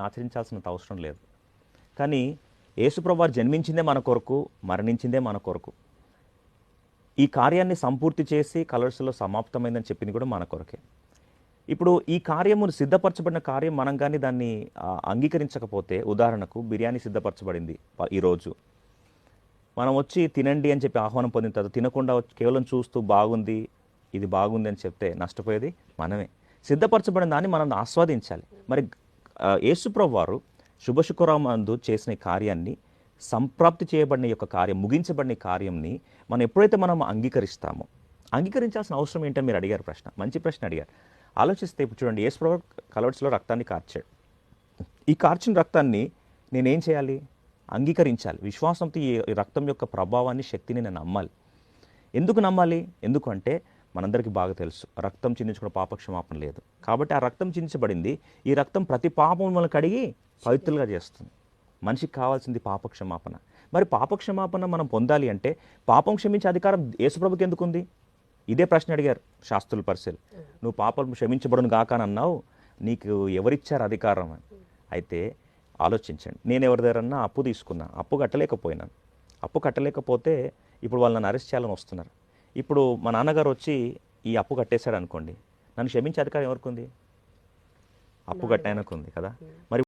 ఆచరించాల్సినంత అవసరం లేదు. కానీ యేసుప్రభు జన్మించిందే మన కొరకు మరణించిందే మన కొరకు. ఈ కార్యాన్ని సంపూర్తి చేసి కలర్స్లో సమాప్తమైందని చెప్పింది కూడా మన కొరకే. ఇప్పుడు ఈ కార్యము సిద్ధపరచబడిన కార్యం మనం కానీ దాన్ని అంగీకరించకపోతే ఉదాహరణకు బిర్యానీ సిద్ధపరచబడింది ఈరోజు మనం వచ్చి తినండి అని చెప్పి ఆహ్వానం పొందిన తర్వాత తినకుండా కేవలం చూస్తూ బాగుంది ఇది బాగుంది అని చెప్తే నష్టపోయేది మనమే. సిద్ధపరచబడిన దాన్ని మనం ఆస్వాదించాలి. మరి యేసుప్రభు వారు శుభశుక్రమందు చేసిన కార్యాన్ని సంప్రాప్తి చేయబడిన యొక్క కార్యం ముగించబడిన కార్యంని మనం ఎప్పుడైతే మనం అంగీకరిస్తామో అంగీకరించాల్సిన అవసరం ఏంటని మీరు అడిగారు ప్రశ్న మంచి ప్రశ్న అడిగారు. ఆలోచిస్తే ఇప్పుడు చూడండి యేసుప్రభు కలవట్స్లో రక్తాన్ని కార్చాడు. ఈ కార్చిన రక్తాన్ని నేనేం చేయాలి? అంగీకరించాలి. విశ్వాసంతో ఈ రక్తం యొక్క ప్రభావాన్ని శక్తిని నేను నమ్మాలి. ఎందుకు నమ్మాలి? ఎందుకంటే మనందరికీ బాగా తెలుసు. రక్తం చిందించుకున్న పాపక్షమాపణ లేదు. కాబట్టి ఆ రక్తం చిందించబడింది. ఈ రక్తం ప్రతి పాపం మనల్ని కడిగి పవిత్రులుగా చేస్తుంది. మనిషికి కావాల్సింది పాపక్షమాపణ. మరి పాపక్షమాపణ మనం పొందాలి అంటే పాపం క్షమించే అధికారం యేసుప్రభుకి ఎందుకు ఉంది ఇదే ప్రశ్న అడిగారు శాస్త్రుల పరిశీలి. నువ్వు పాపం క్షమించబడును గాక అన్నావు. నీకు ఎవరిచ్చారు అధికారం అని? అయితే ఆలోచించండి. నేను ఎవరి దగ్గరన్నా అప్పు తీసుకున్నా. అప్పు కట్టలేకపోయినాను అప్పు కట్టలేకపోతే ఇప్పుడు వాళ్ళు నన్ను అరెస్ట్ చేయాలని వస్తున్నారు. ఇప్పుడు మా నాన్నగారు వచ్చి ఈ అప్పు కట్టేశాడు అనుకోండి నన్ను క్షమించే అధికారం ఎవరికి ఉంది అప్పు కట్టాయనకు ఉంది కదా. మరి